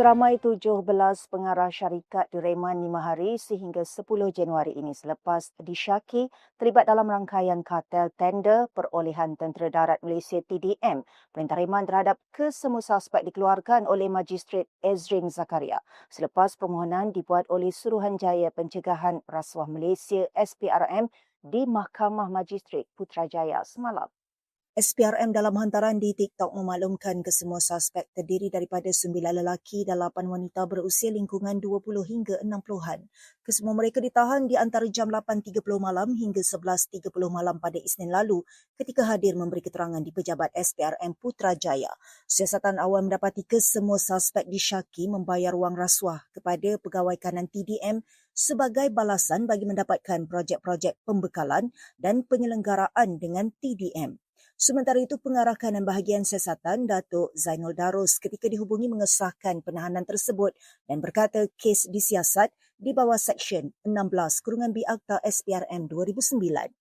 Seramai 17 pengarah syarikat direman 5 hari sehingga 10 Januari ini selepas disyaki terlibat dalam rangkaian kartel tender perolehan Tentera Darat Malaysia TDM. Perintah reman terhadap kesemua suspek dikeluarkan oleh Magistrat Ezrin Zakaria selepas permohonan dibuat oleh Suruhanjaya Pencegahan Rasuah Malaysia SPRM di Mahkamah Magistrat Putrajaya semalam. SPRM dalam hantaran di TikTok memaklumkan kesemua suspek terdiri daripada sembilan lelaki dan lapan wanita berusia lingkungan 20 hingga 60-an. Kesemua mereka ditahan di antara jam 8.30 malam hingga 11.30 malam pada Isnin lalu ketika hadir memberi keterangan di pejabat SPRM Putrajaya. Siasatan awam mendapati kesemua suspek disyaki membayar wang rasuah kepada pegawai kanan TDM sebagai balasan bagi mendapatkan projek-projek pembekalan dan penyelenggaraan dengan TDM. Sementara itu, pengarah kanan bahagian siasatan Datuk Zainul Darus ketika dihubungi mengesahkan penahanan tersebut dan berkata kes disiasat di bawah Seksyen 16 Kurungan B Akta SPRM 2009.